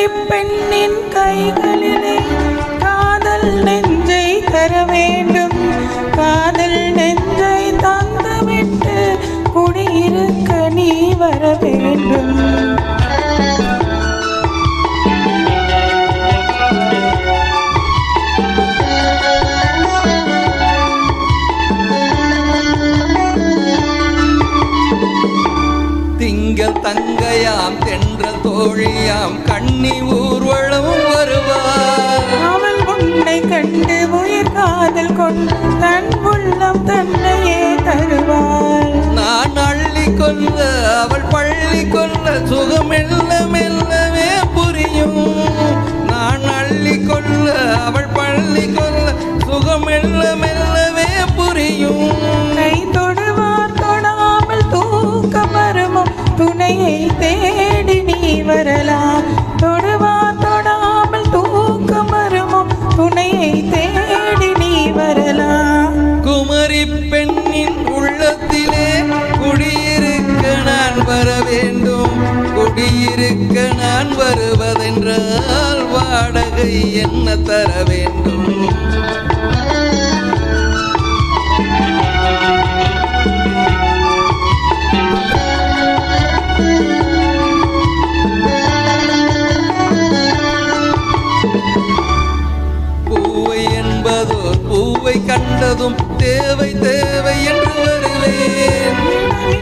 குமரி பெண்ணின் கைகளிலே காதல் நெஞ்சை தர வேண்டும். காதல் நெஞ்சை தந்துவிட்டு குடியிருக்க நீ வர வேண்டும். திங்கள் தங்கையாம் தென் தென்ற தோழியாம் கண்ணி ஊர்வலம் வருவார். அவள் உன்னை கண்டு உயிர் காதல் கொண்டு தன் உள்ளம் தன்னையே தருவாள். நான் அள்ளி கொல்ல அவள் பள்ளி கொல்ல சுகம் மெல்ல குடியிருக்க நான் வருவதென்றால் வாடகை என்ன தர வேண்டும்? பூவை என்பதோ பூவை கண்டதும் தேவை தேவை என்று வருவேன்.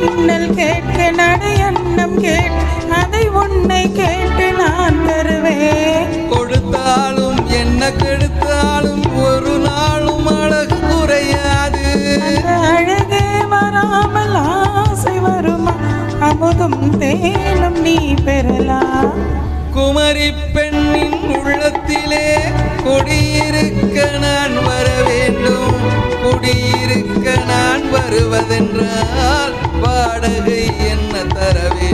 மின்னல் கேட்க நடை அன்னம் கேட்க உன்னை கேட்டு நான் தருவேன் கொடுத்தாலும் என்ன கெடுத்தாலும் ஒரு நாளும் அழகு குறையாது. அழகே வராமல் ஆசை வருமா? அமுதும் தேனும் நீ பெறலாம் குமரி பெண்ணின் உள்ளத்திலே குடியிருக்க நான் வர வேண்டும். குடியிருக்க நான் வருவதென்றால் வாடகை என்ன தர வேண்டும்?